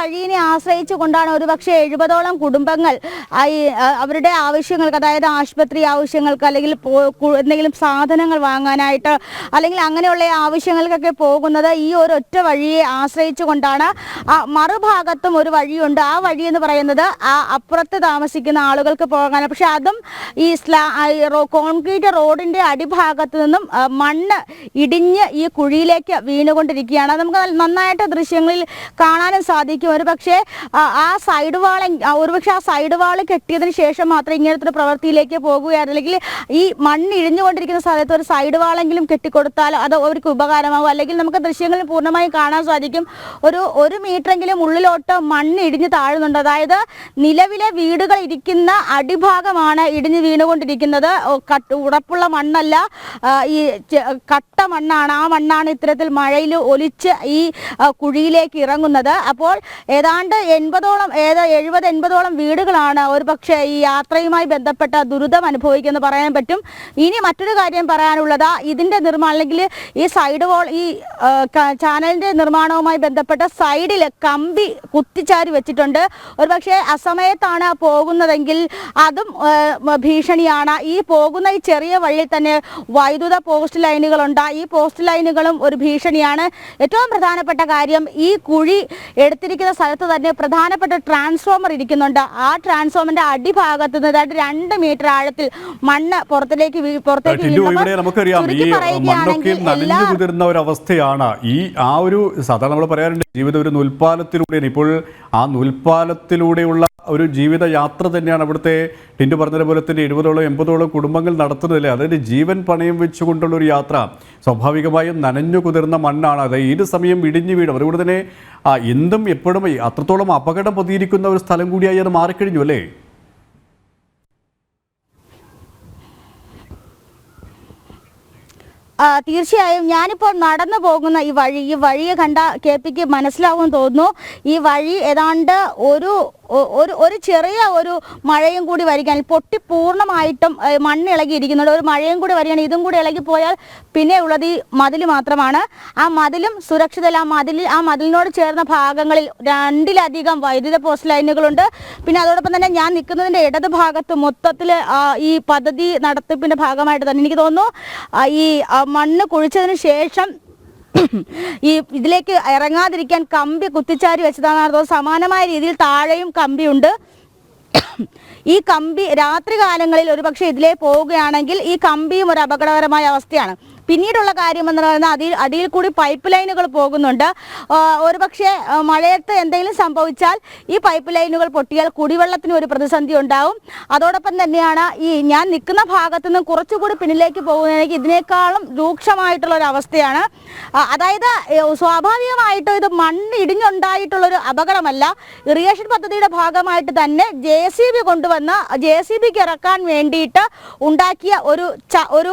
വഴിയെ ആശ്രയിച്ചു കൊണ്ടാണ് ഒരുപക്ഷെ എഴുപതോളം കുടുംബങ്ങൾ അവരുടെ ആവശ്യങ്ങൾക്ക് അതായത് ആശുപത്രി ആവശ്യങ്ങൾക്ക് അല്ലെങ്കിൽ എന്തെങ്കിലും സാധനങ്ങൾ വാങ്ങാനായിട്ട് അല്ലെങ്കിൽ അങ്ങനെയുള്ള ആവശ്യങ്ങൾക്കൊക്കെ പോകുന്നത് ഈ ഒരു ഒറ്റ വഴിയെ ആശ്രയിച്ചു കൊണ്ടാണ് മറുഭാഗത്തും ഒരു വഴിയുണ്ട്. ആ വഴി എന്ന് പറയുന്നത് ആ അപ്പുറത്ത് താമസിക്കുന്ന ആളുകൾക്ക് പോകാൻ പക്ഷെ അതും ഈ സ്ലാ കോൺക്രീറ്റ് റോഡിന്റെ അടിഭാഗത്ത് നിന്നും മണ്ണ് ഇടിഞ്ഞ് ഈ കുഴിയിലേക്ക് വീണുകൊണ്ടിരിക്കുകയാണ്. നമുക്ക് നന്നായിട്ട് ദൃശ്യങ്ങളിൽ കാണാനും സാധിക്കും. ഒരു പക്ഷേ ആ സൈഡ് വാൾ ഒരുപക്ഷെ ആ സൈഡ് വാൾ കെട്ടിയതിന് ശേഷം മാത്രമേ ഇങ്ങനത്തെ പ്രവൃത്തിയിലേക്ക് പോകുകയായിരുന്നു. അല്ലെങ്കിൽ ഈ മണ്ണ് ഇഴിഞ്ഞുകൊണ്ടിരിക്കുന്ന സ്ഥലത്ത് ഒരു സൈഡ് വാളെങ്കിലും കെട്ടിക്കൊടുത്താൽ അത് അവർക്ക് ഉപകാരമാകും അല്ലെങ്കിൽ നമുക്ക് ദൃശ്യങ്ങളിൽ പൂർണമായും കാണാൻ സാധിക്കും. ഒരു ഒരു മീറ്ററെങ്കിലും ഉള്ളിലോട്ട് മണ്ണ് ഇടിഞ്ഞ് താഴുന്നുണ്ട്. അതായത് നിലവിലെ വീടുകൾ ഇരിക്കുന്ന അടിഭാഗമാണ് ഇടിഞ്ഞ് വീണുകൊണ്ടിരിക്കുന്നത്. ഉറപ്പുള്ള മണ്ണല്ല. ഈ കട്ട മണ്ണാണ്. ആ മണ്ണാണ് ഇത്തരത്തിൽ മഴയിൽ ഒലിച്ച് ഈ കുഴിയിലേക്ക് ഇറങ്ങുന്നത്. അപ്പോൾ ഏതാണ്ട് എൺപതോളം ഏത് എഴുപത് എൺപതോളം വീടുകളാണ് ഒരു പക്ഷേ ഈ യാത്രയുമായി ബന്ധപ്പെട്ട ദുരിതം അനുഭവിക്കുന്ന പറയാൻ പറ്റും. ഇനി മറ്റൊരു കാര്യം പറയാനുള്ളത് ഇതിന്റെ നിർമ്മാണം അല്ലെങ്കിൽ ഈ സൈഡ് വോൾ ഈ ചാനലിന്റെ നിർമ്മാണവുമായി ബന്ധപ്പെട്ട സൈഡിൽ കമ്പി കുത്തിച്ചാരി വെച്ചിട്ടുണ്ട്. ഒരു പക്ഷേ അസമയത്താണ് പോകുന്നതെങ്കിൽ അതും ഭീഷണിയാണ്. ഈ പോകുന്ന ഈ ചെറിയ വഴിയിൽ തന്നെ വൈദ്യുത പോസ്റ്റ് ലൈനുകളുണ്ട്. ഈ പോസ്റ്റ് ലൈനുകളും ഒരു ഭീഷണിയാണ്. ഏറ്റവും പ്രധാനപ്പെട്ട കാര്യം ഈ കുഴി എടുത്തിരിക്കുന്ന സ്ഥലത്ത് തന്നെ പ്രധാനപ്പെട്ട ട്രാൻസ്ഫോമർ ഇരിക്കുന്നുണ്ട്. ആ ട്രാൻസ്ഫോമറിന്റെ അടിഭാഗത്ത് നിന്ന് ഏതാണ്ട് രണ്ട് മീറ്റർ ആഴത്തിൽ മണ്ണ് പുറത്തേക്ക് ടിൻഡു നമുക്കറിയാം ഈ ചുരുക്കി മണ്ണൊക്കെ നനഞ്ഞു കുതിർന്ന ഒരു അവസ്ഥയാണ് ഈ ആ ഒരു സാധാരണ നമ്മൾ പറയാറുണ്ട് ജീവിതം ഒരു നൂൽപാലത്തിലൂടെയാണ് ഇപ്പോൾ ആ നൂൽപ്പാലത്തിലൂടെയുള്ള ഒരു ജീവിത യാത്ര തന്നെയാണ് അവിടുത്തെ ടിൻഡു പറഞ്ഞതുപോലെ തന്നെ എഴുപതോളം എൺപതോളം കുടുംബങ്ങൾ നടത്തുന്നതല്ലേ? അതായത് ജീവൻ പണയം വെച്ചുകൊണ്ടുള്ള ഒരു യാത്ര. സ്വാഭാവികമായും നനഞ്ഞു കുതിർന്ന മണ്ണാണ് അത്. ഏത് സമയം ഇടിഞ്ഞു വീഴും. അതുകൊണ്ട് തന്നെ എന്തും എപ്പോഴും അത്രത്തോളം അപകടം പതിയിരിക്കുന്ന ഒരു സ്ഥലം കൂടിയായി അത് മാറിക്കഴിഞ്ഞു അല്ലേ? തീർച്ചയായും ഞാനിപ്പോൾ നടന്നു പോകുന്ന ഈ വഴി ഈ വഴിയെ കണ്ട കെ പിക്ക് മനസ്സിലാവുമെന്ന് തോന്നുന്നു. ഈ വഴി ഏതാണ്ട് ഒരു ഒരു ഒരു ചെറിയ ഒരു മഴയും കൂടി വരികയാണ് പൊട്ടി പൂർണമായിട്ടും മണ്ണ് ഇളകിയിരിക്കുന്നുണ്ട്. ഒരു മഴയും കൂടി വരികയാണ് ഇതും കൂടി ഇളകി പോയാൽ പിന്നെ ഉള്ളത് ഈ മതിൽ മാത്രമാണ്. ആ മതിലും സുരക്ഷിതല്ല ആ മതിൽ ആ മതിലിനോട് ചേർന്ന ഭാഗങ്ങളിൽ രണ്ടിലധികം വൈദ്യുത പോസ്റ്റ് ലൈനുകളുണ്ട്. പിന്നെ അതോടൊപ്പം തന്നെ ഞാൻ നിൽക്കുന്നതിന്റെ ഇടത് ഭാഗത്ത് മൊത്തത്തിൽ ഈ പദ്ധതി നടത്തിപ്പിന്റെ ഭാഗമായിട്ട് തന്നെ എനിക്ക് തോന്നുന്നു ഈ മണ്ണ് കുഴിച്ചതിന് ശേഷം ഈ ഇതിലേക്ക് ഇറങ്ങാതിരിക്കാൻ കമ്പി കുത്തിച്ചാരി വെച്ചതാണ് അതോ സമാനമായ രീതിയിൽ താഴെയും കമ്പിയുണ്ട്. ഈ കമ്പി രാത്രി കാലങ്ങളിൽ ഒരുപക്ഷെ ഇതിലേ പോവുകയാണെങ്കിൽ ഈ കമ്പിയും ഒരു അപകടകരമായ അവസ്ഥയാണ്. പിന്നീടുള്ള കാര്യം എന്ന് പറയുന്നത് അതിൽ അടിയിൽ കൂടി പൈപ്പ് ലൈനുകൾ പോകുന്നുണ്ട്. ഒരുപക്ഷെ മഴയത്ത് എന്തെങ്കിലും സംഭവിച്ചാൽ ഈ പൈപ്പ് ലൈനുകൾ പൊട്ടിയാൽ കുടിവെള്ളത്തിന് ഒരു പ്രതിസന്ധി ഉണ്ടാവും. അതോടൊപ്പം തന്നെയാണ് ഈ ഞാൻ നിൽക്കുന്ന ഭാഗത്തു നിന്ന് കുറച്ചുകൂടി പിന്നിലേക്ക് പോകുന്നതിലേക്ക് ഇതിനേക്കാളും രൂക്ഷമായിട്ടുള്ള ഒരു അവസ്ഥയാണ് അതായത് സ്വാഭാവികമായിട്ടും ഇത് മണ്ണ് ഇടിഞ്ഞുണ്ടായിട്ടുള്ളൊരു അപകടമല്ല. ഇറിഗേഷൻ പദ്ധതിയുടെ ഭാഗമായിട്ട് തന്നെ ജെ സി ബി കൊണ്ടുവന്ന് ജെ സി ബിക്ക് ഇറക്കാൻ വേണ്ടിയിട്ട് ഉണ്ടാക്കിയ ഒരു ഒരു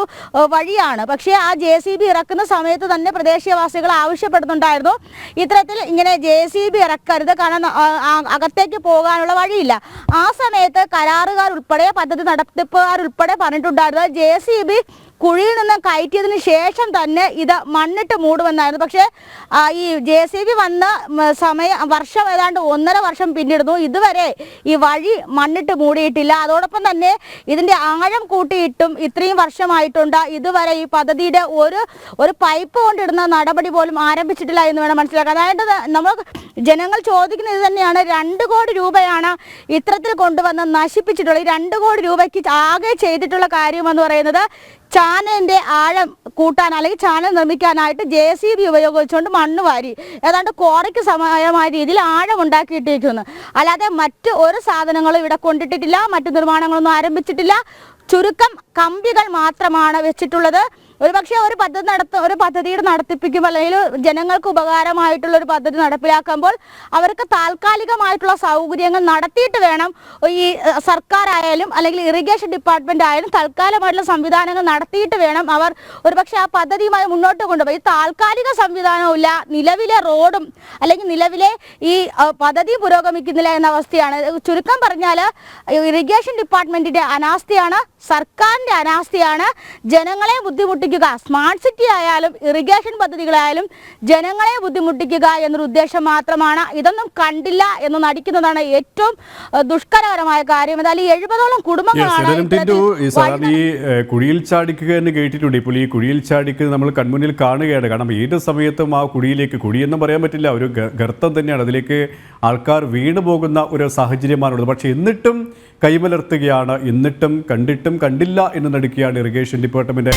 വഴിയാണ്. പക്ഷേ ജെ സി ബി ഇറക്കുന്ന സമയത്ത് തന്നെ പ്രദേശവാസികൾ ആവശ്യപ്പെടുന്നുണ്ടായിരുന്നു. ഇത്തരത്തിൽ ഇങ്ങനെ ജെ സി ബി ഇറക്കരുത്. കാരണം ആ, ആ, അകത്തേക്ക് പോകാനുള്ള വഴിയില്ല. ആ സമയത്ത് കരാറുകാർ ഉൾപ്പെടെ പദ്ധതി നടത്തിപ്പുകാർ ഉൾപ്പെടെ പറഞ്ഞിട്ടുണ്ടായിരുന്നത് ജെ സി ബി കുഴിയിൽ നിന്ന് കയറ്റിയതിന് ശേഷം തന്നെ ഇത് മണ്ണിട്ട് മൂടുമെന്നായിരുന്നു. പക്ഷേ ഈ ജെ സി ബി വന്ന് സമയം വർഷം ഏതാണ്ട് ഒന്നര വർഷം പിന്നിടുന്നു. ഇതുവരെ ഈ വഴി മണ്ണിട്ട് മൂടിയിട്ടില്ല. അതോടൊപ്പം തന്നെ ഇതിന്റെ ആഴം കൂട്ടിയിട്ടും ഇത്രയും വർഷമായിട്ടുണ്ട്. ഇതുവരെ ഈ പദ്ധതിയുടെ ഒരു ഒരു പൈപ്പ് കൊണ്ടിടുന്ന നടപടി പോലും ആരംഭിച്ചിട്ടില്ല എന്ന് വേണം മനസ്സിലാക്കാൻ. അതായത് നമ്മൾ ജനങ്ങൾ ചോദിക്കുന്നത് ഇത് തന്നെയാണ്. രണ്ട് കോടി രൂപയാണ് ഇത്തരത്തിൽ കൊണ്ടുവന്ന് നശിപ്പിച്ചിട്ടുള്ളത്. ഈ രണ്ട് കോടി രൂപയ്ക്ക് ആകെ ചെയ്തിട്ടുള്ള കാര്യമെന്ന് പറയുന്നത് ചാനലിന്റെ ആഴം കൂട്ടാൻ അല്ലെങ്കിൽ ചാനൽ നിർമ്മിക്കാനായിട്ട് ജെ സി ബി ഉപയോഗിച്ചുകൊണ്ട് മണ്ണ് വാരി ഏതാണ്ട് കോറയ്ക്ക് സമാനമായ രീതിയിൽ ആഴം ഉണ്ടാക്കിയിട്ടിരിക്കുന്നു. അല്ലാതെ മറ്റ് ഒരു സാധനങ്ങളും ഇവിടെ കൊണ്ടിട്ടിട്ടില്ല മറ്റു നിർമ്മാണങ്ങളൊന്നും ആരംഭിച്ചിട്ടില്ല. ചുരുക്കം കമ്പികൾ മാത്രമാണ് വെച്ചിട്ടുള്ളത്. ഒരുപക്ഷെ ഒരു പദ്ധതി നടത്ത ഒരു പദ്ധതിയുടെ നടത്തിപ്പിക്കുമ്പോൾ അല്ലെങ്കിൽ ജനങ്ങൾക്ക് ഉപകാരമായിട്ടുള്ള ഒരു പദ്ധതി നടപ്പിലാക്കുമ്പോൾ അവർക്ക് താൽക്കാലികമായിട്ടുള്ള സൗകര്യങ്ങൾ നടത്തിയിട്ട് വേണം ഈ സർക്കാരായാലും അല്ലെങ്കിൽ ഇറിഗേഷൻ ഡിപ്പാർട്ട്മെന്റ് ആയാലും തൽക്കാലമായിട്ടുള്ള സംവിധാനങ്ങൾ നടത്തിയിട്ട് വേണം അവർ ഒരുപക്ഷെ ആ പദ്ധതിയുമായി മുന്നോട്ട് കൊണ്ടുപോയി താൽക്കാലിക സംവിധാനവും നിലവിലെ റോഡും അല്ലെങ്കിൽ നിലവിലെ ഈ പദ്ധതി പുരോഗമിക്കുന്നില്ല എന്ന അവസ്ഥയാണ്. ചുരുക്കം പറഞ്ഞാൽ ഇറിഗേഷൻ ഡിപ്പാർട്ട്മെന്റിന്റെ അനാസ്ഥയാണ് സർക്കാരിന്റെ അനാസ്ഥയാണ് ജനങ്ങളെ ബുദ്ധിമുട്ടിക്കുക. സ്മാർട്ട് സിറ്റി ആയാലും ഇറിഗേഷൻ പദ്ധതികളായാലും ജനങ്ങളെ ബുദ്ധിമുട്ടിക്കുക എന്നൊരു ഉദ്ദേശം മാത്രമാണ്. ഇതൊന്നും കണ്ടില്ല എന്ന് നടിക്കുന്നതാണ് ഏറ്റവും ദുഷ്കരകരമായ കാര്യം. അതായത് ഈ എഴുപതോളം കുടുംബങ്ങളാണ് ഈ കുഴിയിൽ ചാടിക്കുക എന്ന് കേട്ടിട്ടുണ്ട്. ഇപ്പോൾ ഈ കുഴിയിൽ ചാടിക്കുന്നത് നമ്മൾ കൺമുന്നിൽ കാണുകയാണ്. കാരണം ഏത് സമയത്തും ആ കുഴിയിലേക്ക് കുഴിയെന്നും പറയാൻ പറ്റില്ല. ഒരു ഗർത്തം തന്നെയാണ്. അതിലേക്ക് ആൾക്കാർ വീണു പോകുന്ന ഒരു സാഹചര്യമാണുള്ളത്. പക്ഷേ എന്നിട്ടും കൈമലർത്തുകയാണ്. എന്നിട്ടും കണ്ടിട്ടും കണ്ടില്ല എന്ന് നടിക്കുകയാണ് ഇറിഗേഷൻ ഡിപ്പാർട്ട്മെന്റ്.